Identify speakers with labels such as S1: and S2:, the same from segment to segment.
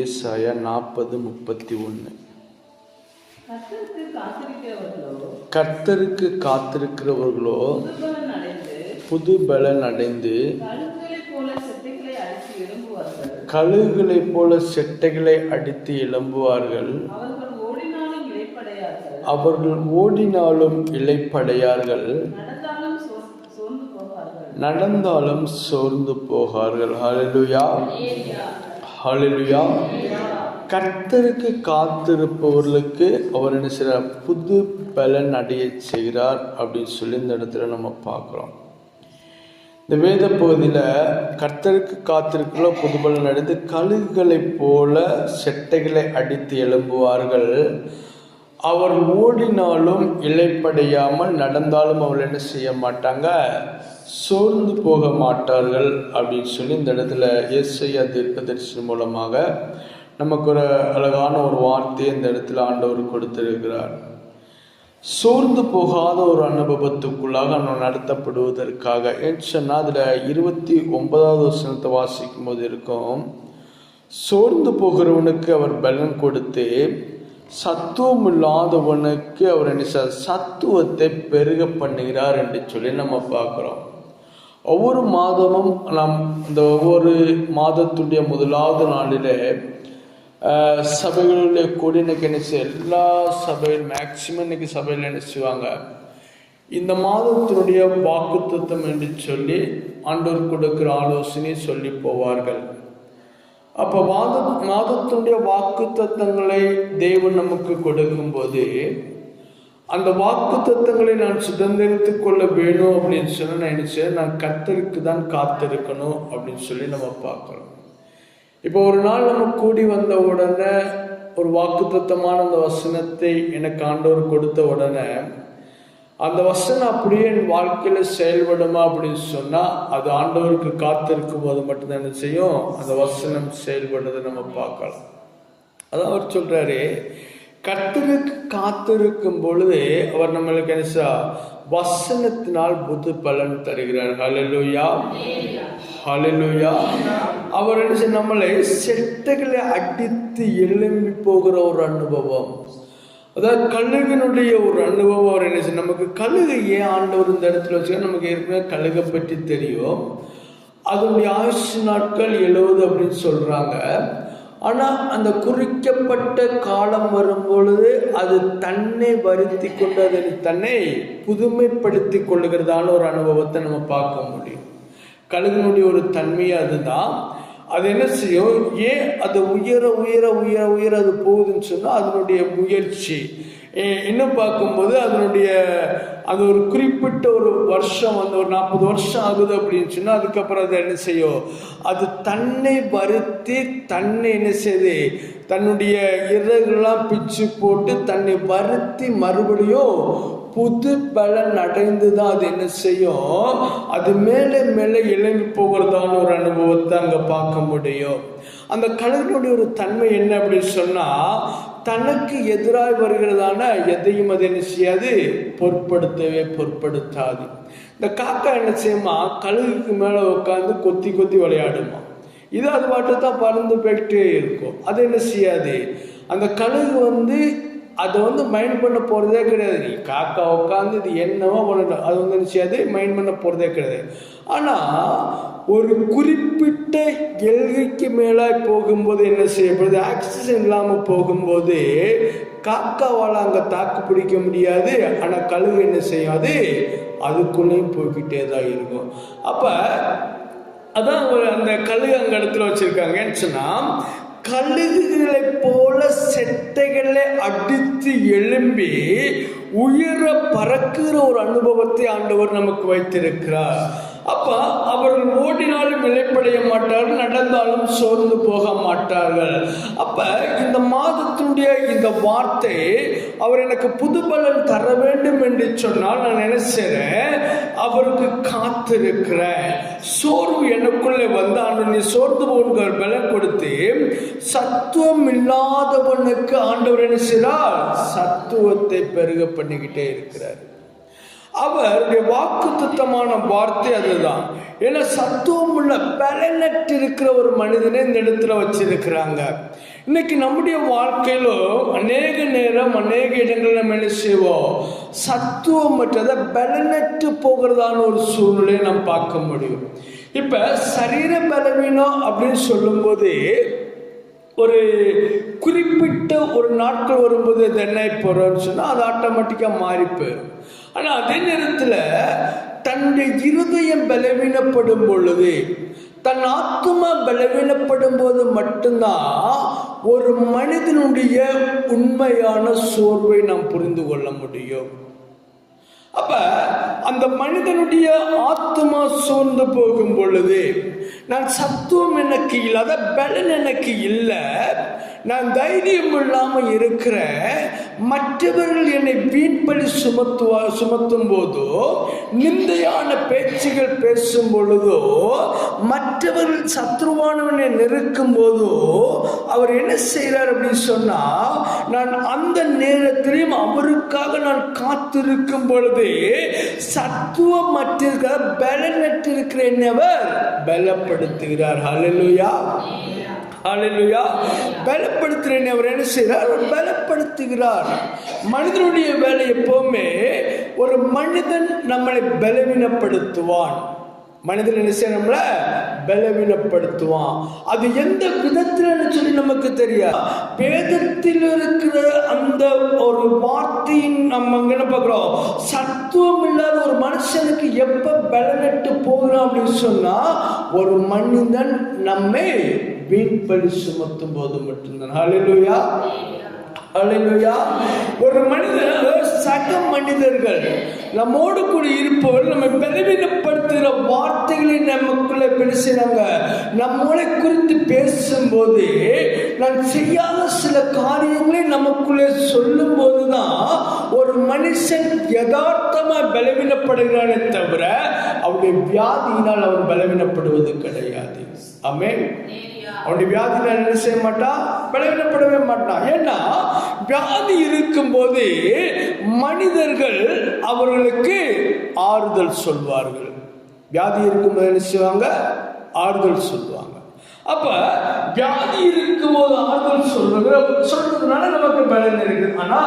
S1: ஏசாயா நாற்பது முப்பத்தி ஒன்று
S2: கர்த்தருக்கு காத்திருக்கிறவர்களோ
S1: புது பலன் அடைந்து
S2: கழுகுகளைப் போல செட்டைகளை அடித்து எழும்புவார்கள். அவர்கள் ஓடினாலும்
S1: இழைப்படையார்கள்
S2: நடந்தாலும் சோர்ந்து
S1: நடந்தாலும் சோர்ந்து போகார்கள். ஹalleluya. ஹலிலுயா கர்த்தருக்கு காத்திருப்பவர்களுக்கு அவர் என்ன செய்கிறார் புது பலன் அடைய செய்கிறார் அப்படின்னு சொல்லி இந்த இடத்துல நம்ம பார்க்குறோம். இந்த வேத பகுதியில் கர்த்தருக்கு காத்திருக்குள்ள புது பலன் அடைந்து கழுகுகளைப் போல செட்டைகளை அடித்து எழும்புவார்கள். அவர் ஓடினாலும் இலைப்படையாமல் நடந்தாலும் அவள் என்ன செய்ய மாட்டாங்க? சோர்ந்து போக மாட்டார்கள் அப்படின்னு சொல்லி இந்த இடத்துல ஏசையா தீர்க்கதரிசி மூலமாக நமக்கு ஒரு அழகான ஒரு வார்த்தையை இந்த இடத்துல ஆண்டவர் கொடுத்திருக்கிறார். சோர்ந்து போகாத ஒரு அனுபவத்துக்குள்ளாக நம்ம நடத்தப்படுவதற்காக ஏன்னு சொன்னால் அதில் இருபத்தி ஒன்பதாவது வசனத்தை வாசிக்கும் போது இருக்கும். சோர்ந்து போகிறவனுக்கு அவர் பலன் கொடுத்து சத்துவம் இல்லாதவனுக்கு அவர் என்ன சத்துவத்தை பெருக பண்ணுகிறார் என்று சொல்லி நம்ம பார்க்குறோம். ஒவ்வொரு மாதமும் நாம் இந்த ஒவ்வொரு மாதத்துடைய முதலாவது நாளிலே சபைகளுடைய கூடி இன்னைக்கு என்ன எல்லா சபையில் மேக்சிமம் இன்னைக்கு சபையில் என்ன செய்வாங்க? இந்த மாதத்தினுடைய வாக்குத்தத்தம் என்று சொல்லி ஆண்டோர் கொடுக்கிற ஆலோசனை சொல்லி போவார்கள். அப்போ மாத மாதத்தினுடைய வாக்கு தத்துவங்களை தேவன் நமக்கு கொடுக்கும்போது அந்த வாக்கு தத்துவங்களை நான் சுதந்திரித்துக் கொள்ள வேணும் அப்படின்னு சொல்லி நான் நினைச்சேன் நான் கத்தருக்கு தான் காத்திருக்கணும் அப்படின்னு சொல்லி நம்ம பார்க்குறோம். இப்போ ஒரு நாள் நம்ம கூடி வந்த உடனே ஒரு வாக்குத்தத்தமான அந்த வசனத்தை எனக்கு ஆண்டவர் கொடுத்த உடனே அந்த வசனம் அப்படியே என் வாழ்க்கையில் செயல்படுமா அப்படின்னு சொன்னால் அது ஆண்டவருக்கு காத்திருக்கும் போது மட்டும்தான் என்ன செய்யும்? அந்த வசனம் செயல்படுறதை நம்ம பார்க்கலாம். அதான் அவர் சொல்கிறாரு கர்த்தருக்கு காத்திருக்கும் பொழுது அவர் நம்மளுக்கு என்ன வசனத்தினால் புது பலன் தருகிறார். ஹலலுயா ஹலலுயா அவர் என்ன செய்ய நம்மளை செட்டைகளை அடித்து எழும்பி போகிற ஒரு அனுபவம். அதாவது கழுகினுடைய ஒரு அனுபவம் அவர் என்ன நமக்கு கழுகை ஏன் ஆண்டவர் இந்த இடத்துல வச்சுக்க நமக்கு ஏற்கனவே கழுகை பற்றி தெரியும். அதனுடைய ஆயுஷ் நாட்கள் எழுவது அப்படின்னு சொல்றாங்க. ஆனால் அந்த குறிக்கப்பட்ட காலம் வரும் பொழுது அது தன்னை வருத்தி கொண்டு தன்னை புதுமைப்படுத்தி கொள்ளுகிறதான ஒரு அனுபவத்தை நம்ம பார்க்க முடியும். கழுகினுடைய ஒரு தன்மையே அதுதான். அது என்ன செய்யும்? ஏன் அது உயர உயர உயர உயர அது போகுதுன்னு சொன்னால் அதனுடைய முயற்சி. இன்னும் பார்க்கும்போது அதனுடைய அது ஒரு குறிப்பிட்ட ஒரு வருஷம் வந்து ஒரு நாற்பது வருஷம் ஆகுது அப்படின்னு சொன்னால் அதுக்கப்புறம் அது என்ன செய்யும்? அது தன்னை வருத்தி தன்னை என்ன செய்யுது தன்னுடைய இறகுலாம் பிச்சு போட்டு தன்னை வருத்தி மறுபடியும் புது பலன் அடைந்து தான் அது என்ன செய்யும்? அது மேலே மேலே இளங்கி போகிறதான ஒரு அனுபவத்தை அங்கே பார்க்க முடியும். அந்த கடலினுடைய ஒரு தன்மை என்ன அப்படின்னு சொன்னால் தனக்கு எதிராக வருகிறதான எதையும் அது என்ன செய்யாது? பொருட்படுத்தவே பொருட்படுத்தாது. இந்த காக்கா என்ன செய்யுமா? கழுகுக்கு மேலே உட்காந்து கொத்தி கொத்தி விளையாடுமா. இது அது பாட்டு தான் பறந்து போயிட்டே இருக்கும். அது என்ன செய்யாது? அந்த கழுகு வந்து அதை வந்து மைண்ட் பண்ண போகிறதே கிடையாது. நீ காக்கா உட்காந்து இது என்னவோ பண்ணணும் அது வந்து என்ன செய்யாது? மைண்ட் பண்ண போகிறதே கிடையாது. ஆனால் ஒரு குறிப்பிட்ட எல்கைக்கு மேலாய் போகும்போது என்ன செய்யப்படுது? ஆக்சிஜன் இல்லாமல் போகும்போது காக்காவால் அங்கே தாக்கு பிடிக்க முடியாது. ஆனால் கழுகு என்ன செய்யாது அதுக்குள்ளேயும் போய்கிட்டே தான் இருக்கும். அப்போ அதான் ஒரு அந்த கழுகு அங்கே இடத்துல வச்சுருக்காங்கன்னு சொன்னால் கழுகுகளைப் போல செட்டைகளை அடித்து எழும்பி உயிரை பறக்கிற ஒரு அனுபவத்தை ஆண்டவர் நமக்கு வைத்திருக்கிறார். அப்போ அவர்கள் ஓடினாலும் விலைப்படைய மாட்டார்கள் நடந்தாலும் சோர்ந்து போக மாட்டார்கள். அப்போ இந்த மாதத்தினுடைய இந்த வார்த்தை அவர் எனக்கு புது பலன் தர வேண்டும் என்று சொன்னால் நான் என்ன அவருக்கு காத்திருக்கிறேன். சோர்வு எனக்குள்ளே வந்து ஆண்டு நீ சோர்ந்து போகிற பலன் கொடுத்து சத்துவம் இல்லாதவனுக்கு ஆண்டவர் என்ன சத்துவத்தை பெருக பண்ணிக்கிட்டே இருக்கிறார். அவருடைய வாக்கு வார்த்தை அதுதான். ஏன்னா சத்துவம் உள்ள பலனற்று இருக்கிற ஒரு மனிதனை இந்த இடத்துல வச்சிருக்கிறாங்க. இன்னைக்கு நம்முடைய வாழ்க்கையில அநேக நேரம் அநேக இடங்களில் நம்ம என்ன செய்வோம்? சத்துவம் மற்றதை பலனற்று போகிறதான ஒரு சூழ்நிலையை நாம் பார்க்க முடியும். இப்ப சரீர பலவீனம் அப்படின்னு சொல்லும்போது ஒரு குறிப்பிட்ட ஒரு நாட்கள் வரும்போது அது என்ன போகிறோம்னு சொன்னால் அது ஆட்டோமேட்டிக்காக மாறி போயிடும் ஆனால் அதே நேரத்தில் தன்னுடைய இருதயம் பலவீனப்படும் பொழுது தன் ஆத்மா பலவீனப்படும் போது மட்டும்தான் ஒரு மனிதனுடைய உண்மையான சோர்வை நாம் புரிந்து கொள்ள முடியும். அப்ப அந்த மனிதனுடைய ஆத்மா சோர்ந்து போகும் பொழுது நான் சத்துவம் எனக்கு இல்லை அத பலன் எனக்கு இல்லை நான் தைரியம் இல்லாமல் இருக்கிறேன் மற்றவர்கள் என்னை வீண்படி சுமத்துவா சுமத்தும் போதோ நிந்தையான பேச்சுகள் பேசும் பொழுதோ மற்றவர்கள் சத்ருவானவனை நெருக்கும் போதோ அவர் என்ன செய்கிறார் அப்படின்னு சொன்னால் நான் அந்த நேரத்திலையும் அவருக்காக நான் காத்திருக்கும் பொழுது சத்துவம் மற்றிருக்கிற பலனற்றிருக்கிற என்னவர் பலப்படுத்துகிறார். ஹலலுயா ஹalleluya. பலப்படுத்துகிறேன் அவர் என்ன செய்கிறார்? பலப்படுத்துகிறார். மனிதனுடைய வேலை எப்போவுமே ஒரு மனிதன் நம்மளை பலவீனப்படுத்துவான். மனிதன் என்ன செய்ய நம்மளை பலவீனப்படுத்துவான். அது எந்த விதத்தில் சொல்லி நமக்கு தெரியாது. வேதத்தில் இருக்கிற அந்த ஒரு வார்த்தையின் நம்ம என்ன பார்க்குறோம்? சத்துவம் இல்லாத ஒரு மனுஷனுக்கு எப்போ பலனட்டு போகிறோம் அப்படின்னு சொன்னால் ஒரு மனிதன் நம்மை வீண்படி சுமத்தும் போது மட்டும்தான். ஹalleluya. ஹalleluya. ஒரு மனிதன் சக மனிதர்கள் நம்மோடு கூட இருப்பவர் நம்ம பெருமிதப்படுத்துகிற வார்த்தைகளை நமக்குள்ள பேசினாங்க நம்மளை குறித்து பேசும்போது நான் செய்யாத சில காரியங்களை நமக்குள்ளே சொல்லும் போதுதான் ஒரு மனுஷன் யதார்த்தமா பலவீனப்படுகிறானே தவிர அவருடைய வியாதியினால் அவர் பலவீனப்படுவது கிடையாது. அமே அவனுடைய வியாதியினால் என்ன செய்ய மாட்டான் பலவீனப்படவே மாட்டான் ஏன்னா வியாதி இருக்கும்போது மனிதர்கள் அவர்களுக்கு ஆறுதல் சொல்வார்கள். வியாதி இருக்கும்போது என்ன செய்வாங்க? ஆறுதல் சொல்லுவாங்க அப்ப வியாதி இருக்கும்போது ஆறுதல் சொல்றது சொல்றதுனால நமக்கு பலன் இருக்குது. ஆனா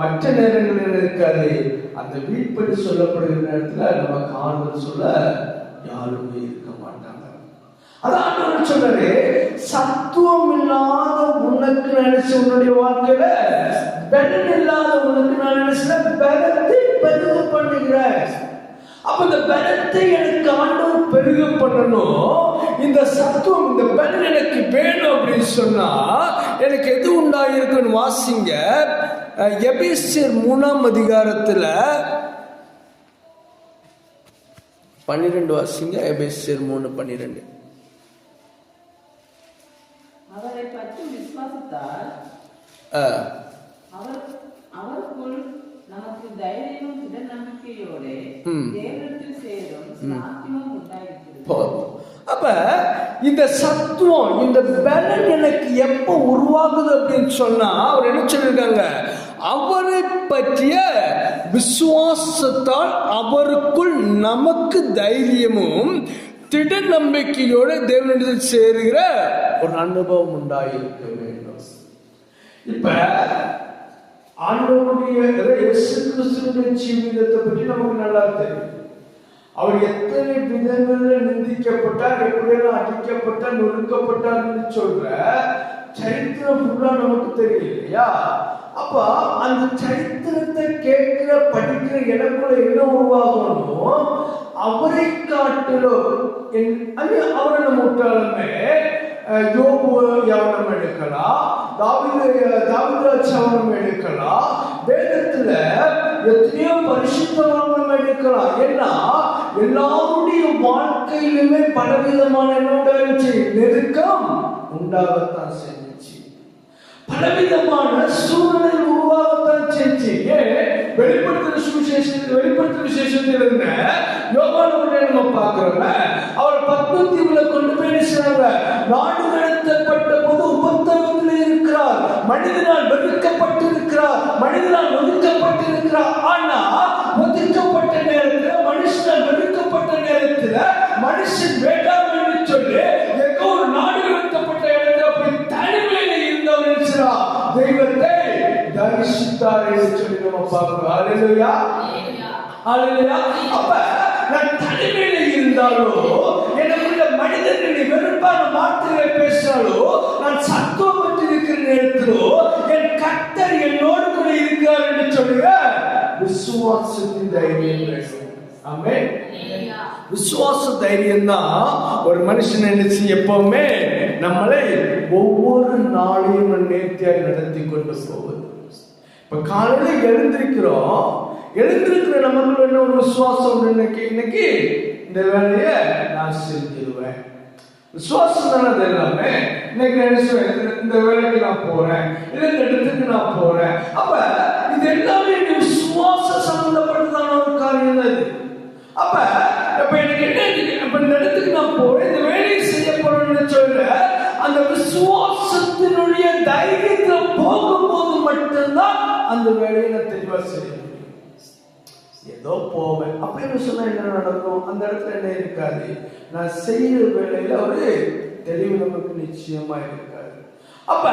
S1: மற்ற நேரங்களில் இருக்காது? அந்த வீட்படி சொல்லப்படுகிற நேரத்தில் நமக்கு ஆறுதல் சொல்ல யாருமே இருக்க அதான் சொல்றாரு சத்துவம் இல்லாத உனக்கு நினைச்சு உன்னுடைய வாழ்க்கையில பலன் இல்லாத உனக்கு நான் நினைச்ச பலத்தை பெருக பண்ணுகிற அப்ப இந்த பலத்தை எனக்கு ஆண்டவர் பெருக பண்ணணும். இந்த சத்துவம் இந்த பெண் எனக்கு வேணும் அப்படின்னு சொன்னா எனக்கு எது உண்டாயிருக்குன்னு வாசிங்க. எபிசியர் மூணாம் அதிகாரத்துல பன்னிரெண்டு வாசிங்க. எபேசியர் மூணு பன்னிரெண்டு.
S2: அவரை பற்றி விசுவாசத்தால் அவர் அவருக்குள் நமக்கு தைரியமும் திட நம்பிக்கையோட. தேவனத்தில் சேரும்
S1: போதும் அப்ப இந்த சத்துவம் இந்த பலன் எனக்கு எப்போ உருவாகுது அப்படின்னு சொன்னா அவர் என்ன சொல்லியிருக்காங்க? அவரை பற்றிய விசுவாசத்தால் அவருக்குள் நமக்கு தைரியமும் திட நம்பிக்கையோடு தேவனிடத்தில் சேருகிற ஒரு அனுபவம் உண்டாயிருக்க வேண்டும். இப்ப ஆண்டவருடைய இயேசு கிறிஸ்துவின் ஜீவிதத்தை பற்றி நமக்கு நல்லா தெரியும். அவர் எத்தனை விதங்கள்ல நிந்திக்கப்பட்டார் எப்படியெல்லாம் அடிக்கப்பட்டார் நொறுக்கப்பட்டார்னு சொல்ற சரித்திரம் ஃபுல்லா நமக்கு தெரியும் இல்லையா? அப்ப அந்த சரித்திரத்தை கேட்கிற படிக்கிற எனக்குள்ள என்ன உருவாகணும் அவரை காட்டிலும் என்- அது அவரை நம்ம விட்டாலுமே அஹ், யோபு யவனம் எடுக்கலாம் தாவித தாவிதராஜ் யவனம் எடுக்கலாம் வேதத்துல எத்தனையோ பரிசுத்தவனம் எடுக்கலாம். ஏன்னா எல்லாருடைய வாழ்க்கையிலுமே பலவிதமான என்ன உண்டாச்சு நெருக்கம் உண்டாகத்தான் செய்யும். பலவிதமான சூழ்நிலை உருவாகத்தான் செஞ்சு ஏன் வெளிப்படுத்துற சுவிசேஷத்தில் வெளிப்படுத்த விசேஷத்தில் இருந்த யோகானவர்களை நம்ம பார்க்கிறோம் அவர் பத்மத்தீவுல கொண்டு போய் நினைச்சாங்க நாடு நடத்தப்பட்ட போது உபத்தவத்தில் இருக்கிறார். மனிதனால் வெறுக்கப்பட்டிருக்கிறார். மனிதனால் ஒதுக்கப்பட்டிருக்கிறார். ஆனா ஒதுக்கப்பட்ட நேரத்தில் மனுஷனால் வெறுக்கப்பட்ட நேரத்தில் மனுஷன் வேண்டாம் என்று சொல்லி நம்ம பார்க்கிறோம் அல்லேலூயா அல்லேலூயா அப்ப நான் தனிமையில இருந்தாலோ எனக்குள்ள மனிதர்களை வெறுப்பான வார்த்தைகளை பேசினாலோ நான் சத்துவம் பெற்று இருக்கிற நேரத்திலோ என் கத்தர் என்னோடு கூட இருக்கிறார் என்று சொல்லுங்க விசுவாசத்தின் தைரியம் வேண்டும் ஆமென் விசுவாச தைரியம் தான் ஒரு மனுஷன் நினைச்சு எப்பவுமே நம்மளை ஒவ்வொரு நாளையும் நேர்த்தியாக நடத்தி கொண்டு போவது இப்போ காலையில் எழுந்திருக்கிறோம். எழுந்திருக்கிற நமக்கு என்ன ஒரு விசுவாசம் இன்னைக்கு? இன்னைக்கு இந்த வேலையை நான் செஞ்சிருவேன். விசுவாசம் தானே எல்லாமே? இன்னைக்கு நினைச்சுவேன் இந்த- வேலைக்கு நான் போறேன். இல்லை இந்த இடத்துக்கு நான் போறேன். அப்ப இது எல்லாமே விசுவாச சம்பந்தப்பட்டதான ஒரு காரியம் தான் இது. அப்ப இப்ப எனக்கு என்ன இப்ப இந்த இடத்துக்கு நான் போறேன். இந்த வேலையை செய்ய போறேன்னு சொல்ற அந்த விசுவாசத்தினுடைய தைரியத்தில் போகும்போது மட்டும்தான் அந்த வேலையை நான் தெளிவாக செய்யணும். ஏதோ போவேன். அப்படின்னு சொன்னால் என்ன நடக்கும்? அந்த இடத்துல என்ன இருக்காது. நான் செய்யற வேலையில் ஒரு தெளிவு நமக்கு நிச்சயமா இருக்காது. அப்ப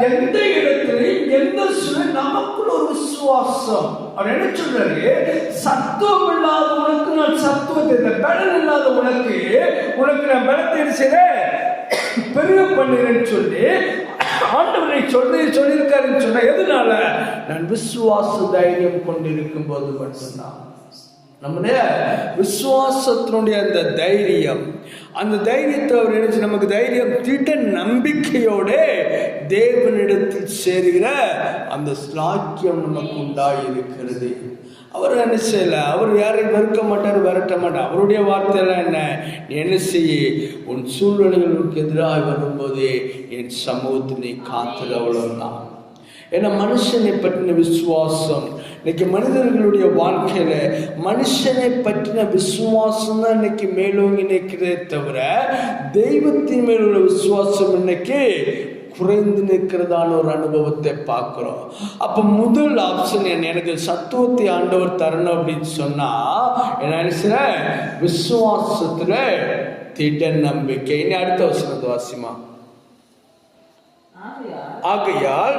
S1: எந்த இடத்துலையும் எந்த சூழல் நமக்குள்ள ஒரு விசுவாசம். அவர் என்ன சொல்றாரு? சத்துவம் இல்லாத உனக்கு நான் சத்துவத்தை இந்த பலன் இல்லாத உனக்கு உனக்கு நான் பலத்தை என்ன பெரிய பண்ணுகிறேன்னு சொல்லி ஆண்டவரை சொல்லி சொல்லியிருக்காருன்னு சொன்னால் எதனால? நான் விசுவாச தைரியம் கொண்டிருக்கும் போது மட்டும்தான். நம்முடைய விசுவாசத்தினுடைய அந்த தைரியம். அந்த தைரியத்தை அவர் நினைச்சு நமக்கு தைரியம் தீட்ட நம்பிக்கையோட தேவனிடத்தில் சேருகிற அந்த ஸ்லாக்கியம் நமக்கு உண்டாயிருக்கிறது. இருக்கிறது அவர் என்ன செய்யலை? அவர் யாரையும் வெறுக்க மாட்டார் விரட்ட மாட்டார். அவருடைய வார்த்தையெல்லாம் என்ன? நீ என்ன செய்ய? உன் சூழ்நிலைகளுக்கு எதிராக வரும்போது என் சமூகத்தினை காத்துல அவ்வளவுதான். ஏன்னா மனுஷனை பற்றின விசுவாசம் இன்னைக்கு மனிதர்களுடைய வாழ்க்கையில மனுஷனை பற்றின விசுவாசம் தான் இன்னைக்கு மேலோங்கி நிற்கிறதே தவிர தெய்வத்தின் மேல் உள்ள விசுவாசம் இன்னைக்கு குறைந்து நிற்கிறதான ஒரு அனுபவத்தை பார்க்குறோம். அப்போ முதல் ஆப்ஷன் என்ன? எனக்கு சத்துவத்தை ஆண்டவர் தரணும் அப்படின்னு சொன்னால் என்ன நினைச்சேன் விசுவாசத்தில் திட நம்பிக்கை. இனி அடுத்த வசனத்தை வாசிமா.
S2: ஆகையால்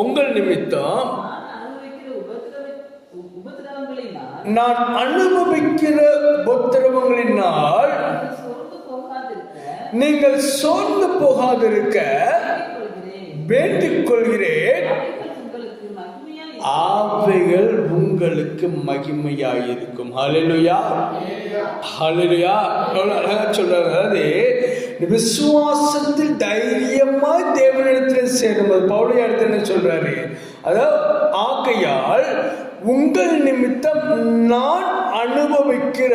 S1: உங்கள் நிமித்தம்
S2: நான் அனுபவிக்கிற உபத்திரவங்களினால் நீங்கள் சோர்ந்து போகாதிருக்க
S1: நீங்கள் சோர்ந்து போகாதிருக்க வேண்டிக் கொள்கிறேன்
S2: உங்களுக்கு
S1: ஆவைகள் உங்களுக்கு மகிமையாயிருக்கும். ஹalleluya. ஹalleluya. எவ்வளவு அழகா அதாவது விசுவாசத்தில் தைரியமா தேவனிடத்தில் சேரும்போது பவுலிய இடத்துல என்ன சொல்றாரு? அதாவது ஆகையால் உங்கள் நிமித்தம் நான் அனுபவிக்கிற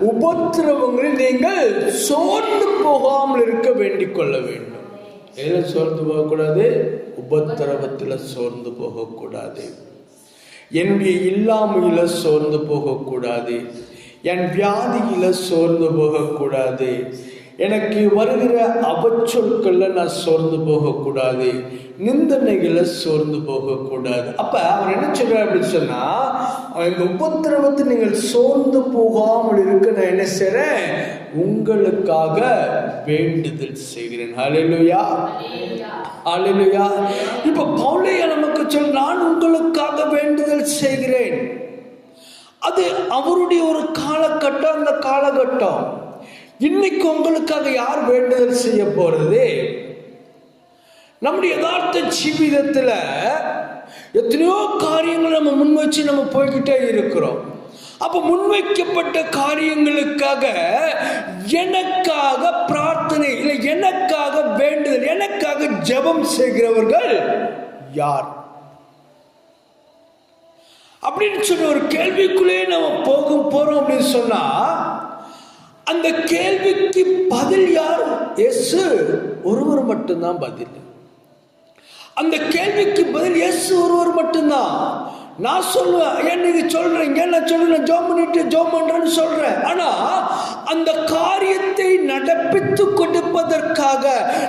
S1: உபத்திரவங்களில் நீங்கள் சோர்ந்து போகாமல் இருக்க வேண்டிக் கொள்ள வேண்டும். எதில் சோர்ந்து போகக்கூடாது உபத்திரவத்தில் சோர்ந்து போகக்கூடாது. என்னுடைய இல்லாமையில் சோர்ந்து போகக்கூடாது. என் வியாதியில் சோர்ந்து போகக்கூடாது. எனக்கு வருகிற அவச்சொற்களில் நான் சோர்ந்து போகக்கூடாது. நிந்தனைகளை சோர்ந்து போகக்கூடாது. அப்போ அவர் என்ன சொல்கிறார் அப்படின்னு சொன்னால் இந்த உபத்திரவத்தை நீங்கள் சோர்ந்து போகாமல் இருக்க நான் என்ன செய்கிறேன் உங்களுக்காக வேண்டுதல் செய்கிறேன். ஹalleluya ஹalleluya இப்போ பவுலையா நமக்கு சொல் நான் உங்களுக்காக வேண்டுதல் செய்கிறேன். அது அவருடைய ஒரு காலகட்டம் அந்த காலகட்டம். இன்னைக்கு உங்களுக்காக யார் வேண்டுதல் செய்ய போறது நம்முடைய யதார்த்த ஜீவிதத்தில் எத்தனையோ காரியங்கள் நம்ம முன் வச்சு நம்ம போய்கிட்டே இருக்கிறோம். அப்ப முன்வைக்கப்பட்ட காரியங்களுக்காக எனக்காக பிரார்த்தனை இல்லை எனக்காக வேண்டுதல் எனக்காக ஜெபம் செய்கிறவர்கள் யார்? அப்படின்னு சொல்லி ஒரு கேள்விக்குள்ளே நம்ம போகும் போறோம் அப்படின்னு சொன்னா அந்த கேள்விக்கு பதில் யார்? இயேசு. ஒருவர் மட்டும்தான் பதில். அந்த கேள்விக்கு பதில் எஸ் ஒருவர் மட்டும்தான். நான் சொல்லுவேன் ஏன் நீங்க சொல்றீங்க? நான் சொல்றேன் ஜோம் பண்ணிட்டு ஜோம் பண்றேன்னு சொல்றேன். ஆனா அந்த காரியத்தை நடப்பித்து கொடுப்பதற்காக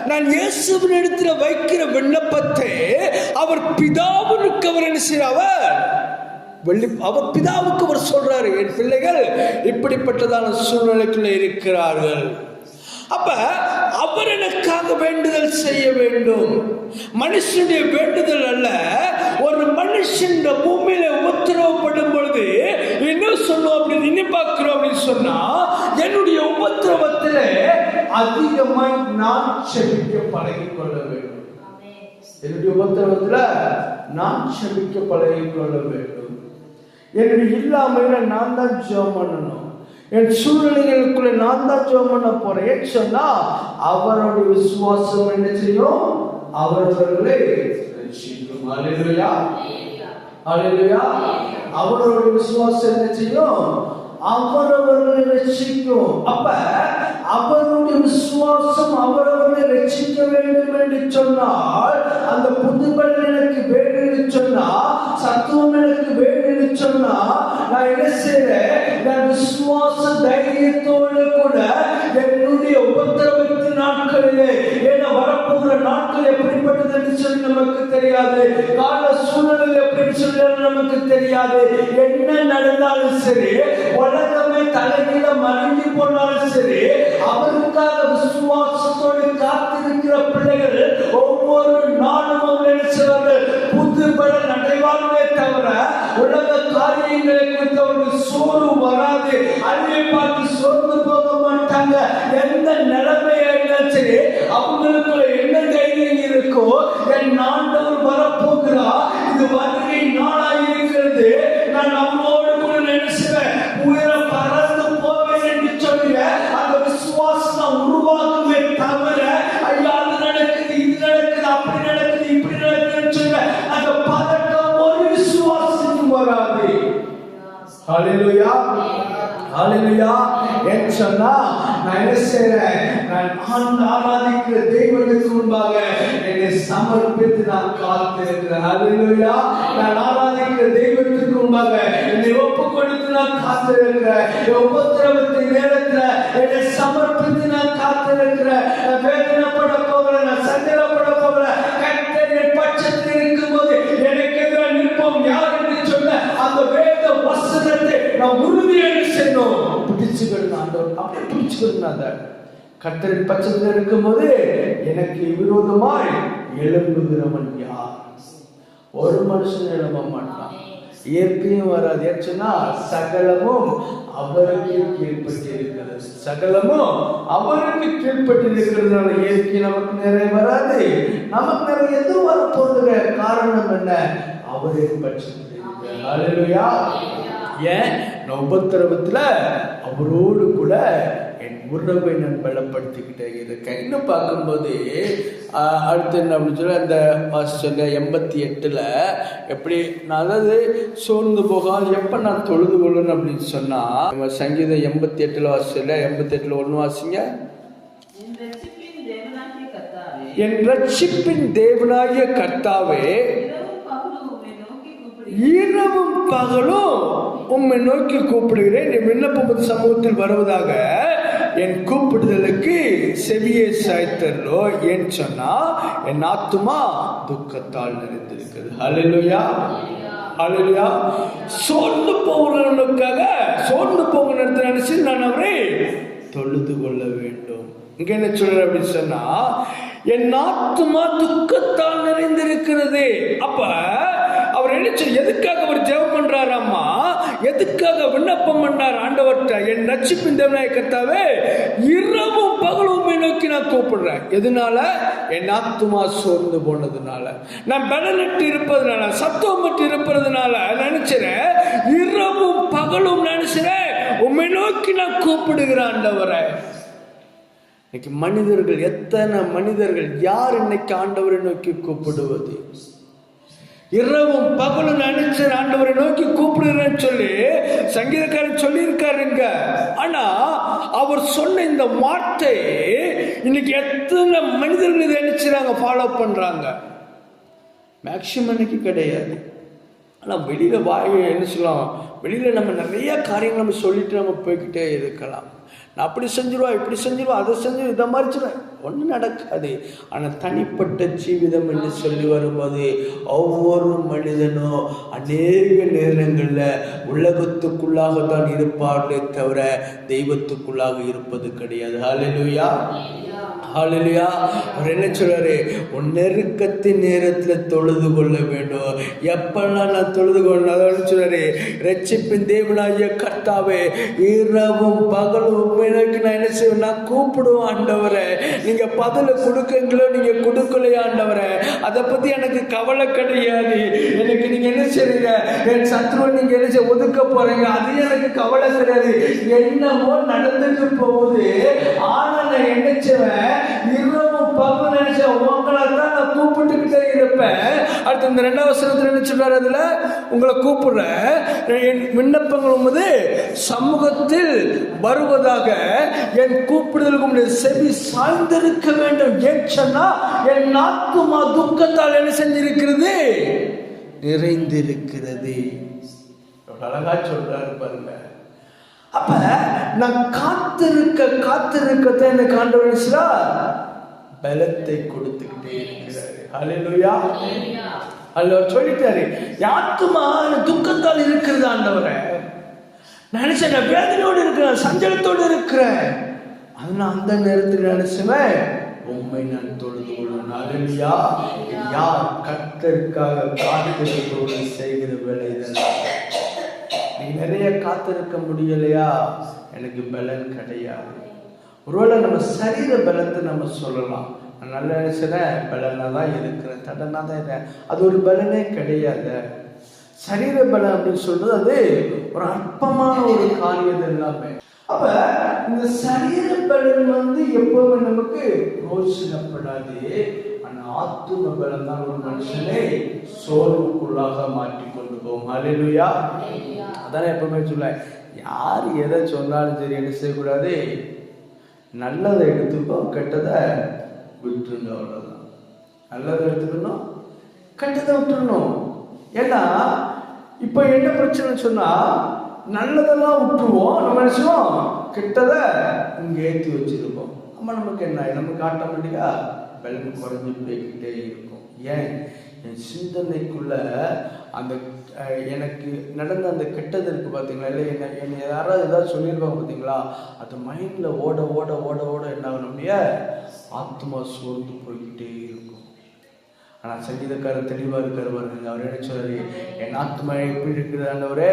S1: நான் இயேசுவின் இடத்துல வைக்கிற விண்ணப்பத்தை அவர் பிதாவுக்கு அவர் என்ன செய்யறவர் வெள்ளி அவர் பிதாவுக்கு அவர் சொல்றாரு என் பிள்ளைகள் இப்படிப்பட்டதான சூழ்நிலைக்குள்ள இருக்கிறார்கள். அப்ப அவர் எனக்காக வேண்டுதல் செய்ய வேண்டும். மனுஷனுடைய வேண்டுதல் அல்ல. ஒரு மனுஷன் பூமியில உபத்திரவப்படும் பொழுது என்ன சொல்லுவோம் அப்படின்னு நினை பார்க்கிறோம் அப்படின்னு சொன்னா என்னுடைய உபத்திரவத்துல அதிகமாய் நான் செபிக்க பழகிக் கொள்ள வேண்டும் என்னுடைய உபத்திரவத்துல நான் செபிக்க பழகிக் கொள்ள வேண்டும். என்னுடைய இல்லாமையில நான் தான் ஜெபம் பண்ணணும். என் சூழ்நிலைகளுக்குள்ள நான் தான் ஜெபம் பண்ண போறேன். ஏன்னு சொன்னா அவருடைய விசுவாசம் என்ன செய்யும்? அவர்களை ரட்சிக்கும். அல்லேலூயா. அவருடைய விசுவாசம் என்ன செய்யும்? அவரவர்களை ரசிக்கும் அப்ப அவருடைய விசுவாசம் அவரவர்களை ரசிக்க வேண்டும் என்று சொன்னால் அந்த புதுபல் சொன்னா சத்துவம் எனக்கு வேணும்னு சொன்னா நான் என்ன செய்யறேன் நான் விசுவாச தைரியத்தோடு கூட என்னுடைய உபத்திரவத்து நாட்களிலே ஏன்னா வரப்போகிற நாட்கள் எப்படிப்பட்டது என்று சொல்லி நமக்கு தெரியாது. கால சூழ்நிலை எப்படி சொல்லி நமக்கு தெரியாது. என்ன நடந்தாலும் சரி உலகமே தலைகீழ மறைஞ்சு போனாலும் சரி அவருக்காக விசுவாசத்தோடு காத்திருக்கிற பிள்ளைகள் ஒவ்வொரு நாளும் அவங்க என்ன செய்வார்கள் புது பலன் தவிர உலக காரியங்களை குறித்து அவருக்கு சோறு வராது. அறிவை பார்த்து சோர்ந்து போக மாட்டாங்க. எந்த நிலைமையா இருந்தாலும் சரி அவங்களுக்குள்ள என்ன தைரியம் இருக்கோ என் ஆண்டவர் வரப்போகிறா இது வந்து ஹalleluya ஹalleluya என்று சொன்னா நான் என்ன செய்றேன்? நான் ஆண்டு ஆராதிக்கிற தெய்வத்துக்கு முன்பாக என்னை சமர்ப்பித்து நான் காத்திருக்கிறேன் ஹalleluya நான் ஆராதிக்கிற தெய்வத்துக்கு முன்பாக என்னை ஒப்பு கொடுத்து நான் காத்திருக்கிறேன் என் உபத்திரவத்தின் நேரத்துல என்னை சமர்ப்பித்து நான் காத்திருக்கிறேன் வேதனை அப்படியே பிடிச்சுக்கணும் அந்த கர்த்தரின் பட்சத்தில் இருக்கும்போது எனக்கு விரோதமாய் எழும்புகிறவன் யார்? ஒரு மனுஷன் எழும்ப மாட்டான். இயற்கையும் வராது. ஏற்றுனா சகலமும் அவருக்கு கீழ்பட்டு இருக்கிறது சகலமும் அவருக்கு கீழ்பட்டு இருக்கிறதுனால இயற்கை நமக்கு நிறைய வராது. நமக்கு நிறைய வர தோணுங்கிற காரணம் என்ன? அவரே பட்சத்தில் ஏன்? உபத்திரவத்துல அவரோடு கூட உறவை நான் பலப்படுத்திக்கிட்டே இருக்கேன் இன்னும் பார்க்கும்போது அடுத்து என்ன அப்படின்னு சொல்லி அந்த சொல்ல எண்பத்தி எட்டில் எப்படி நான் அதாவது சோர்ந்து போகாமல் எப்போ நான் தொழுது கொள்ளணும் அப்படின்னு சொன்னால் நம்ம சங்கீதம் எண்பத்தி எட்டில் வாசிச்சல எண்பத்தி எட்டில் ஒன்று வாசிங்க.
S2: என் ரட்சிப்பின் தேவனாகிய கர்த்தாவே, இரவும் பகலும் உம்மை நோக்கி கூப்பிடுகிறேன்.
S1: என் விண்ணப்ப சமூகத்தில் வருவதாக என் கூப்பிடுதலுக்கு செவியை சாய்த்தரலோ ஏன்னு சொன்னா என் ஆத்துமா துக்கத்தால் நிறைந்திருக்கிறது ஹalleluya ஹalleluya சோர்ந்து போகிறவர்களுக்காக சோர்ந்து போகிற நேரத்தில் நினைச்சு நான் அவரை தொழுது கொள்ள வேண்டும். இங்க என்ன சொல்ற அப்படின்னு சொன்னா என் ஆத்துமா துக்கத்தால் நிறைந்திருக்கிறது. அப்ப அவர் நினைச்சு எதுக்காக அவர் ஜெபம் பண்றாராம்மா எதுக்காக விண்ணப்பம் பண்ணார் ஆண்டவர்கிட்ட? என் ரட்சிப்பின் தேவனாய கர்த்தாவே இரவும் பகலும் உம்மை நோக்கி நான் கூப்பிடுறேன். எதனால? என் ஆத்துமா சோர்ந்து போனதுனால. நான் பலனட்டு இருப்பதுனால சத்துவமற்று இருப்பதுனால நினைச்சிறேன் இரவும் பகலும் நினைச்சிறேன் உம்மை நோக்கி நான் கூப்பிடுகிறேன் ஆண்டவரை. இன்னைக்கு மனிதர்கள் எத்தனை மனிதர்கள் யார் இன்னைக்கு ஆண்டவரை நோக்கி கூப்பிடுவது? இரவும் பகலும் நினைச்சு ஆண்டவரை நோக்கி கூப்பிடுறேன்னு சொல்லி சங்கீதக்காரன் சொல்லியிருக்காருங்க ஆனா அவர் சொன்ன இந்த வார்த்தை இன்னைக்கு எத்தனை மனிதர்கள் இதை நினைச்சுறாங்க ஃபாலோ பண்றாங்க. மேக்சிமம் இன்னைக்கு கிடையாது. ஆனால் வெளியில் வாய் என்ன சொல்லலாம்? வெளியில் நம்ம நிறைய காரியங்கள் நம்ம சொல்லிட்டு நம்ம போய்கிட்டே இருக்கலாம். நான் அப்படி செஞ்சிருவா இப்படி செஞ்சிருவா அதை செஞ்சு இதை மறிச்சிருவேன் ஒன்றும் நடக்காது. ஆனால் தனிப்பட்ட ஜீவிதம் என்று சொல்லி வரும்போது ஒவ்வொரு மனிதனும் அநேக நேரங்களில் உலகத்துக்குள்ளாக தான் இருப்பார்களே தவிர தெய்வத்துக்குள்ளாக இருப்பது கிடையாது. ஹalleluya. ஹalleluya. அவர் என்ன சொல்றாரு? உன் நெருக்கத்தின் நேரத்தில் தொழுது கொள்ள வேண்டும். எப்பெல்லாம் நான் தொழுது கொள்ளணும் அதான் சொல்றாரு ரட்சிப்பின் தேவனாகிய கர்த்தாவே இரவும் பகலும் எனக்கு நான் என்ன செய்வேன்? நான் கூப்பிடுவேன் ஆண்டவரை. நீங்க பதில கொடுக்குங்களோ நீங்க கொடுக்கலையா ஆண்டவரை. அதை பத்தி எனக்கு கவலை கிடையாது. எனக்கு நீங்க என்ன செய்றீங்க? என் சத்ருவை நீங்க என்ன செய்ய ஒதுக்க போறீங்க? அது எனக்கு கவலை கிடையாது. என்னமோ நடந்துட்டு போகுது. ஆனா நான் என்ன செய்வேன்? இரவும் பகல் நினைச்ச உங்களை தான் நான் கூப்பிட்டுக்கிட்டே இருப்பேன். அடுத்து இந்த ரெண்டாவது சிலத்தில் என்ன சொல்றாரு உங்களை கூப்பிடுறேன். என் விண்ணப்பங்கள் உமது சமூகத்தில் வருவதாக என் கூப்பிடுதலுக்கு செவி சாய்ந்திருக்க வேண்டும் ஏன் சொன்னா என் ஆத்துமா துக்கத்தால் என்ன செஞ்சிருக்கிறது? நிறைந்திருக்கிறது. அழகா சொல்றாரு பாருங்க. அப்ப நான் காத்திருக்க காத்திருக்கத்தான் எனக்கு ஆண்டவர் சொல்றார், பலத்தை கொடுத்துக்கிட்டே இருக்கிறாரு. ஹalleluya. அல்ல சொல்லிட்டாரு யாத்துமா துக்கத்தால் இருக்கிறது ஆண்டவரை. நினைச்சேன் நான் வேதனையோடு இருக்கிறேன் சஞ்சலத்தோடு இருக்கிறேன். அதனால அந்த நேரத்தில் நினைச்சுவேன் உண்மை நான் தொழுது கொள்வேன். ஹalleluya. யார் கர்த்தருக்காக காத்திருப்பவர்கள் செய்கிற வேலை இதெல்லாம் நிறைய காத்திருக்க முடியலையா? எனக்கு பலன் கிடையாது. ஒருவேளை நம்ம சரீர பலத்தை நம்ம சொல்லலாம். நல்ல நினைச்சேன் பலனாக தான் இருக்கிறேன் தடனாக தான் இருக்கேன் அது ஒரு பலனே கிடையாது. சரீர பலம் அப்படின்னு சொல்றது அது ஒரு அற்பமான ஒரு காரியம் எல்லாமே. அப்ப இந்த சரீர பலன் வந்து எப்பவுமே நமக்கு ரோஷனப்படாது ஆனா ஆத்தும பலம் தான் ஒரு மனுஷனை சோர்வுக்குள்ளாக மாற்றி கொண்டு போகும். ஹalleluya அதானே எப்பவுமே சொல்ல யார் எதை சொன்னாலும் சரி என்ன செய்யக்கூடாது நல்லதை எடுத்துக்கோ கெட்டதை விட்டுருங்க அவ்வளோதான் நல்லதை எடுத்துக்கணும் கெட்டதை விட்டுருணும் ஏன்னா இப்போ என்ன பிரச்சனை சொன்னா நல்லதெல்லாம் விட்டுருவோம். நம்ம என்ன கெட்டதை இங்கே ஏற்றி வச்சிருப்போம். நம்ம நமக்கு என்ன நமக்கு ஆட்டோமேட்டிக்காக பலன் குறைஞ்சி போய்கிட்டே இருக்கும். ஏன்? என் சிந்தனைக்குள்ள அந்த எனக்கு நடந்த அந்த கெட்டது இருக்குது பார்த்தீங்களா இல்லை என்ன என்னை யாராவது ஏதாவது சொல்லியிருப்பாங்க பார்த்தீங்களா அது மைண்டில் ஓட ஓட ஓட ஓட என்ன ஆகணும் நம்முடைய ஆத்மா சோர்ந்து போய்கிட்டே இருக்கும். ஆனால் சங்கீதக்காரர் தெளிவாக இருக்கிற பாருங்க. அவர் என்ன சொல்றாரு? என் ஆத்மா எப்படி இருக்குது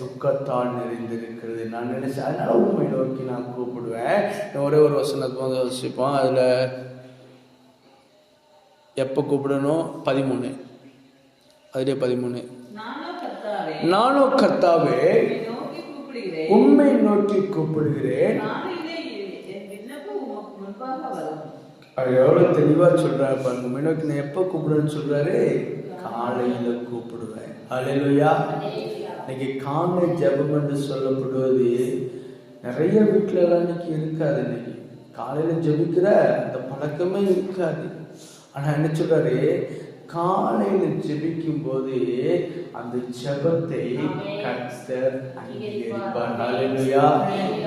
S1: துக்கத்தால் நிறைந்திருக்கிறது. நான் நினைச்சேன். அதனால உண்மை நோக்கி நான் கூப்பிடுவேன். ஒரே ஒரு வசனத்தை வந்து வசிப்போம். அதில் எப்போ கூப்பிடணும்? பதிமூணு. அதிலே பதிமூணு. நானும் கர்த்தாவே உண்மை நோக்கி கூப்பிடுகிறேன். அவர் எவ்வளோ தெளிவாக சொல்றாரு பாருங்க. உண்மை நோக்கி நான் எப்போ கூப்பிடுவேன்னு சொல்றாரு? காலையில கூப்பிடுவேன். அலையிலுயா இன்னைக்கு காலை ஜெபம் என்று சொல்லப்படுவது நிறைய வீட்டுல எல்லாம் இன்னைக்கு இருக்காது இன்னைக்கு. காலையில ஜெபிக்கிற அந்த பழக்கமே இருக்காது. ஆனா என்ன சொல்றாரு? காலையில ஜெபிக்கும் போது அந்த ஜெபத்தை கர்த்தர் அங்கீகரிப்பார்.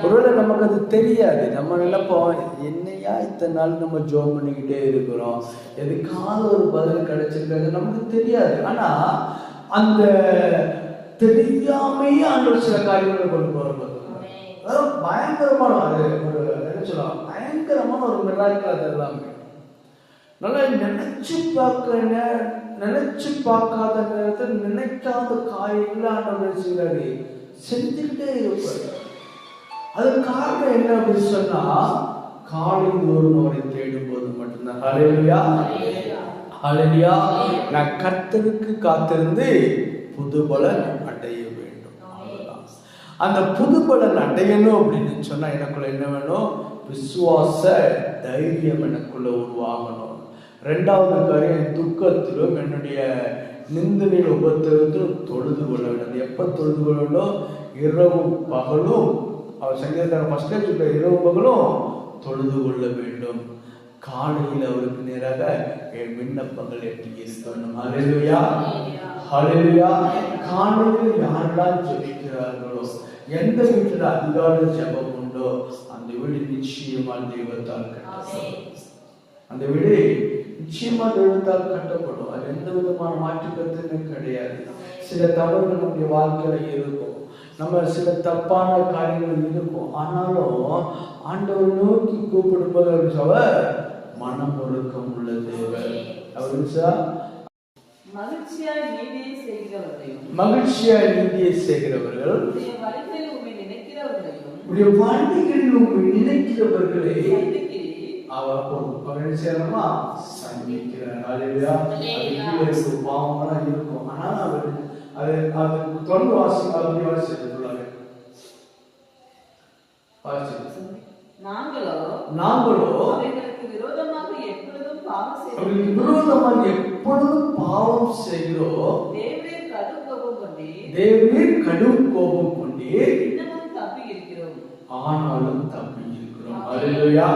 S1: ஒருவேளை நமக்கு அது தெரியாது. நம்ம நினைப்போம் என்னையா இத்தனை நாள் நம்ம ஜோம் பண்ணிக்கிட்டே இருக்கிறோம்? எதுக்காவது ஒரு பதில் கிடைச்சிருக்காது நமக்கு தெரியாது. ஆனா அந்த தெரியாமையே ஆண்டவர் சில காரியங்களை கொண்டு போற அதாவது பயங்கரமான அது ஒரு என்ன சொல்லலாம் பயங்கரமான ஒரு மிராக்கள் அது எல்லாமே. நல்லா நினைச்சு பார்க்க நினைச்சு பார்க்காத நேரத்தில் நினைக்காத காரியங்களை ஆண்டவர் செய்கிறாரு செஞ்சுக்கிட்டே இருப்பார். அது காரணம் என்ன அப்படின்னு சொன்னா காலை தோறும் அவரை தேடும் போது மட்டும்தான். ஹalleluya ஹalleluya நான் கர்த்தருக்கு காத்திருந்து புது பலன் அடைய வேண்டும். அவ்வளவுதான். அந்த புது பலன் அடையணும் அப்படின்னு சொன்னா எனக்குள்ள என்ன வேணும்? விசுவாச தைரியம் எனக்குள்ள உருவாகணும். ரெண்டாவது காரியம் துக்கத்திலும் என்னுடைய நிந்தனையில் உபத்திரத்திலும் தொழுது கொள்ள வேண்டும். எப்போ தொழுது கொள்ளணும் இரவும் பகலும் அவர் சங்கீதக்காரன் ஃபஸ்ட்டே சொல்ற இரவு பகலும் தொழுது கொள்ள வேண்டும். காலையில் அவருக்கு நேராக என் விண்ணப்பங்கள் எட்டி இருக்கணும் அலையா அலையா காலையில் யாரெல்லாம் ஜெபிக்கிறார்களோ எந்த வீட்டில் அதிகாலை ஜபம் உண்டோ அந்த வீடு நிச்சயமாக தெய்வத்தால் கட்டப்படும். அந்த வீடு நிச்சயமா தெய்வத்தால் கட்டப்படும். அது எந்த விதமான மாற்று கருத்துமே கிடையாது. சில தவறுகள் நம்முடைய வாழ்க்கையில இருக்கும். நம்ம சில தப்பான காரியங்கள் இருக்கும். ஆனாலும் ஆண்டவர் நோக்கி கூப்பிடும்போது அவர் அவர் மனம் ஒழுக்கம் உள்ள தேவர் அவர் சார்
S2: மகிழ்ச்சியாய் நீதியை
S1: செய்கிறவர்கள்
S2: உடைய
S1: வாழ்க்கைகளில் உங்களை நினைக்கிறவர்களே அவர் என்ன செய்யணுமா சந்திக்கிறார் அல்லையா ஒரு பாவமெல்லாம் இருக்கும் ஆனால் அவர் அது அது தொடர்ந்து வாசி அப்படி வாசிச்சு
S2: நாங்களோ
S1: நாங்களோ
S2: விரோதமாக எப்பொழுதும் பாவம்
S1: அவர்களுக்கு
S2: செய்கிறோம்
S1: விரோதமாக எப்பொழுதும் பாவம் செய்கிறோம்
S2: தேவரே கடும் கோபம் கொண்டே
S1: தேவனே கடும் கோபம் கொண்டே
S2: இன்னமும் தப்பி இருக்கிறோம்
S1: ஆனாலும் தப்பி இருக்கிறோம் அல்லேலூயா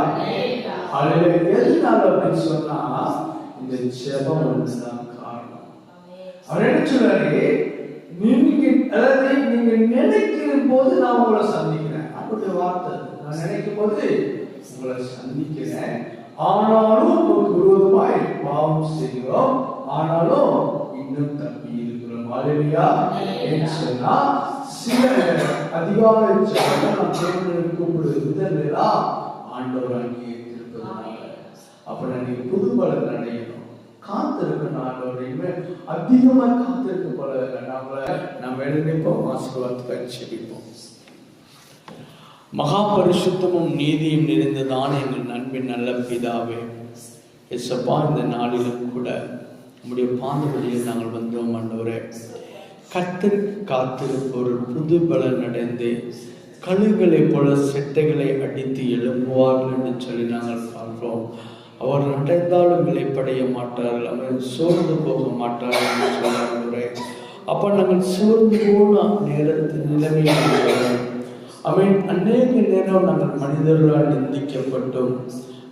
S1: எதனால அப்படின்னு சொன்னா இந்த ஜெபம் ஒன்றுதான் காரணம். அவர் என்ன சொல்றாரு? நீங்க அதாவது நீங்க நினைக்கிற போது நான் உங்களை சந்திக்கிறேன். அவருடைய வார்த்தை. நான் நினைக்கும் போது உங்களை சந்திக்கிறேன். ஆனாலும் உங்களுக்கு விரோதமாய் பாவம் செய்கிறோம். ஆனாலும் இன்னும் தப்பி இருக்கிறோம். அல்லேலூயா என்று சொன்னா சில ஜெபம் நாம் தேவனை கூப்பிடுவது ஆண்டவர் அங்கீகரித்திருப்பதனால அப்ப நீங்க புது பலன் அடையணும். காத்திருக்கணும் ஆண்டவரையுமே அதிகமா காத்திருக்க போல நாமள நம்ம எழுந்திப்போம் ஆசீர்வாதத்துக்காக செபிப்போம் மகா பரிசுத்தமும் நீதியும் நிறைந்ததான எங்கள் நண்பின் நல்ல பிதாவே. எசப்பா இந்த நாளிலும் கூட நம்முடைய பாந்தவழியில் நாங்கள் வந்தோம் ஆண்டவரே. கத்தர் காத்திருப்போர் புது பலன் அடைந்து கழுகுகளைப் போல செட்டைகளை அடித்து எழும்புவார்கள் என்று சொல்லி நாங்கள் பார்க்கிறோம். அவர் அடைந்தாலும் நிலைப்படைய மாட்டார்கள் அவர் சோர்ந்து போக மாட்டார்கள் என்று சொல்லி அப்போ அப்ப நாங்கள் சோர்ந்து போன நேரத்தில் நிலைமையாக அவன் அநேக நேரம் நாங்கள் மனிதர்களால் நிந்திக்கப்பட்டோம்.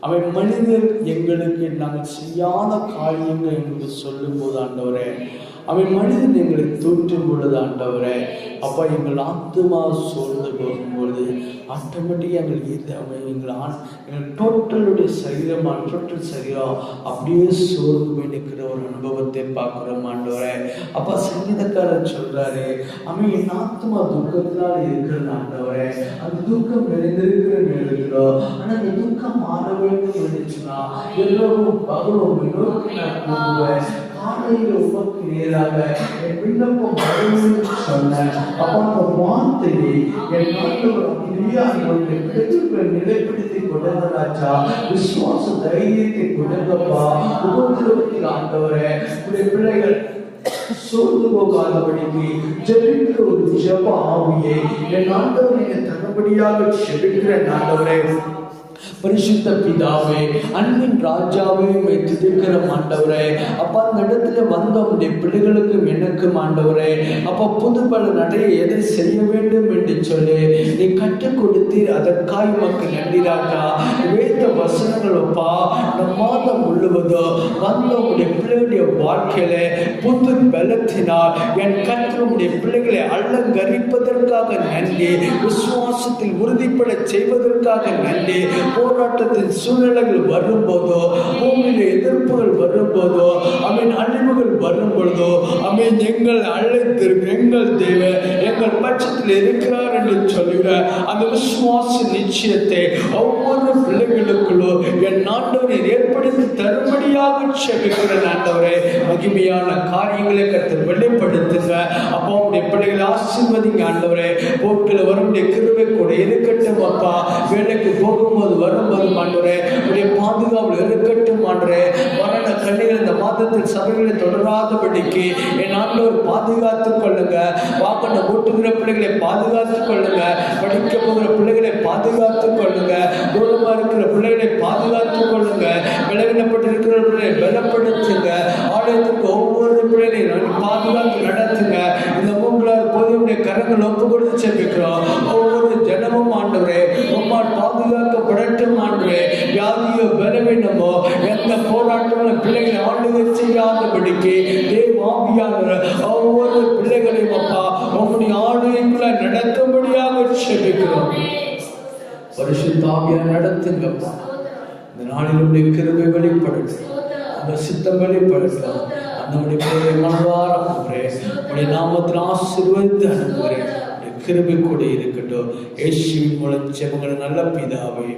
S1: அவன் மனிதர் எங்களுக்கு நாங்கள் செய்யாத காரியங்கள் எங்களுக்கு சொல்லும் போது ஆண்டவரே அவன் மனிதன் எங்களை தூற்றும் பொழுது ஆண்டவரே அப்பா எங்கள் ஆத்துமா சோர்ந்து ஆட்டோமேட்டிக்காக எங்களுக்கு ஈர்த்து அவன் எங்கள் ஆண் எங்கள் டோட்டலுடைய சரீரமாக டோட்டல் சரீரம் அப்படியே சோர்ந்து போய் நிற்கிற ஒரு அனுபவத்தை பார்க்குறோம் ஆண்டவரே. அப்பா சங்கீதக்காரர் சொல்றாரு அவன் என் ஆத்மா துக்கத்தினால் இருக்கிற ஆண்டவரே. அந்த துக்கம் நிறைந்திருக்கிற நிலையிலோ ஆனா அந்த துக்கம் மாற வேண்டும் நினைச்சுன்னா எல்லோரும் பகலும் நோக்கி நான் காலையில் உமக்கு நேராக என் விண்ணப்பம் வரும்னு சொன்னேன் அப்ப அந்த வார்த்தையை என் ஆண்டவர் அப்படியே அவருடைய பிடிப்புகளை நிலைப்படுத்தி கொடுங்க விசுவாச தைரியத்தை கொடுங்கப்பா ஆண்டவரே உடைய பிள்ளைகள் சோர்ந்து போகாதபடிக்கு ஜெபிக்கிற ஒரு ஜெப ஆவியை என் ஆண்டவர் நீங்க ஜெபிக்கிற ஆண்டவரே பரிசுத்த பிதாவே அன்பின் ராஜாவையும் துதிக்கிற ஆண்டவரே. அப்பா அந்த இடத்துல வந்த உடைய பிள்ளைகளுக்கும் எனக்கும் ஆண்டவரே. அப்பா புது பல நடைய எதை செய்ய வேண்டும் என்று சொல்லி. நீ கற்றுக் கொடுத்தீர் அதற்காய் உமக்கு நன்றி வேத வசனங்கள் அப்பா நம் மாதம் முழுவதும் வந்த உடைய பிள்ளைகளுடைய வாழ்க்கையில புது பலத்தினால் என் கற்று பிள்ளைகளை அலங்கரிப்பதற்காக நன்றி விசுவாசத்தில் உறுதிப்பட செய்வதற்காக நன்றி. போராட்டத்தின் சூழ்நிலைகள் வரும்போதோ பூமியில எதிர்ப்புகள் வரும்போதோ அமீன் அழிவுகள் வரும் பொழுதோ அமீன் எங்கள் அழைத்திருக்க எங்கள் தேவை எங்கள் பட்சத்தில் இருக்கிறார் என்று சொல்லுகிற அந்த விசுவாச நிச்சயத்தை ஒவ்வொரு பிள்ளைகளுக்குள்ளோ என் நாட்டவரை ஏற்படுத்தி தரும்படியாக செபிக்கிற நாட்டவரே மகிமையான காரியங்களை கருத்து வெளிப்படுத்துங்க. அப்போ உடைய பிள்ளைகளை ஆசீர்வதிங்க ஆண்டவரே. போட்டில் வரும் கிருபை கூட இருக்கட்டும் அப்பா. வேலைக்கு போகும்போது வரும்போது ஆண்டவரே உடைய பாதுகாவல் இருக்கட்டும் ஆண்டவரே மரண கண்ணிகள் இந்த மாதத்தில் சபைகளை தொடராதபடிக்கு என் ஆண்டவர் பாதுகாத்துக் கொள்ளுங்க. வாக்கண்ட ஓட்டுகிற பிள்ளைகளை பாதுகாத்துக் கொள்ளுங்க. படிக்க போகிற பிள்ளைகளை பாதுகாத்துக் கொள்ளுங்க. தூரமா இருக்கிற பிள்ளைகளை பாதுகாத்துக் கொள்ளுங்க. விலகினப்பட்டிருக்கிற பிள்ளைகளை பலப்படுத்துங்க. ஆலயத்துக்கு ஒவ்வொரு பிள்ளைகளையும் பாதுகாத்து நடத்துங்க. இந்த மூன்றாவது போதியுடைய கரங்கள் ஒப்பு கொடுத்து செபிக்கிறோம். ஒவ்வொரு ஜனமும் ஆண்டவரே உம்மால் பாதுகாக்கப்படட்டும் நடத்தும் வியாதியோ பலவீனமோ எந்த போராட்டங்களும் பிள்ளைகளை ஆளுகை செய்யாதபடிக்கு தேவாபியானவர் ஒவ்வொரு பிள்ளைகளையும் அப்பா உங்களுடைய ஆளுகைக்குள்ள நடத்தும்படியாக செபிக்கிறோம். பரிசுத்தாவியா நடத்துங்கப்பா இந்த நாளில் உடைய கிருபை வெளிப்படட்டும் அந்த சித்தம் வெளிப்படட்டும் அந்த உடைய பேரை மனதார அனுப்புகிறேன் உடைய நாமத்தில் ஆசீர்வதித்து உடைய கிருபை கூட இருக்கட்டும். இயேசுவின் மூலம் ஜெபங்கள் நல்ல பிதாவே.